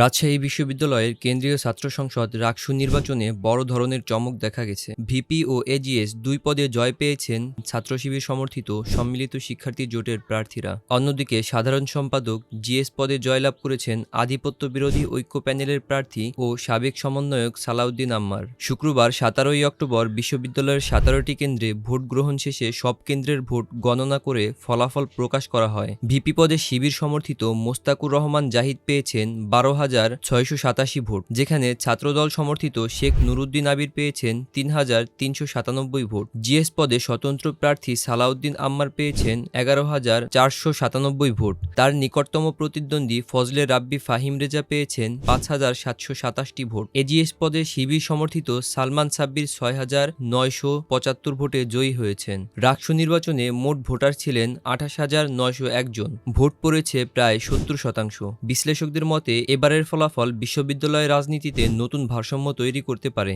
রাজশাহী বিশ্ববিদ্যালয়ের কেন্দ্রীয় ছাত্র সংসদ রাকসু নির্বাচনে বড় ধরনের চমক দেখা গেছে। ভিপি ও এজিএস দুই পদে জয় পেয়েছেন ছাত্র শিবির সমর্থিত সম্মিলিত শিক্ষার্থী জোটের প্রার্থীরা। অন্যদিকে সাধারণ সম্পাদক জিএস পদে জয়লাভ করেছেন আধিপত্য বিরোধী ঐক্য প্যানেলের প্রার্থী ও সাবেক সমন্বয়ক সালাউদ্দিন আম্মার। শুক্রবার সতেরোই অক্টোবর বিশ্ববিদ্যালয়ের সতেরোটি কেন্দ্রে ভোট গ্রহণ শেষে সব কেন্দ্রের ভোট গণনা করে ফলাফল প্রকাশ করা হয়। ভিপি পদে শিবির সমর্থিত মোস্তাকুর রহমান জাহিদ পেয়েছেন বারো হাজার ছয়শো সাতাশি ভোট, যেখানে ছাত্রদল সমর্থিত শেখ নুরুদ্দিন আবির পেয়েছেন তিন হাজার তিনশো সাতানব্বই ভোট। জিএস পদে স্বতন্ত্র প্রার্থী সালাউদ্দিন আম্মার পেয়েছেন এগারো হাজার চারশো সাতানব্বই ভোট। তার নিকটতম প্রতিদ্বন্দ্বী ফজলে রাব্বি ফাহিম রেজা পেয়েছেন পাঁচ হাজার সাতশো সাতাশটি ভোট। এজিএস পদে শিবির সমর্থিত সালমান সাব্বির ছয় হাজার নয়শো পঁচাত্তর ভোটে জয়ী হয়েছেন। রাকসু নির্বাচনে মোট ভোটার ছিলেন আঠাশ হাজার নয়শো একজন ভোট পড়েছে প্রায় সত্তর শতাংশ। বিশ্লেষকদের মতে এবারের ফলাফল বিশ্ববিদ্যালয় রাজনীতিতে নতুন ভারসাম্য তৈরি করতে পারে।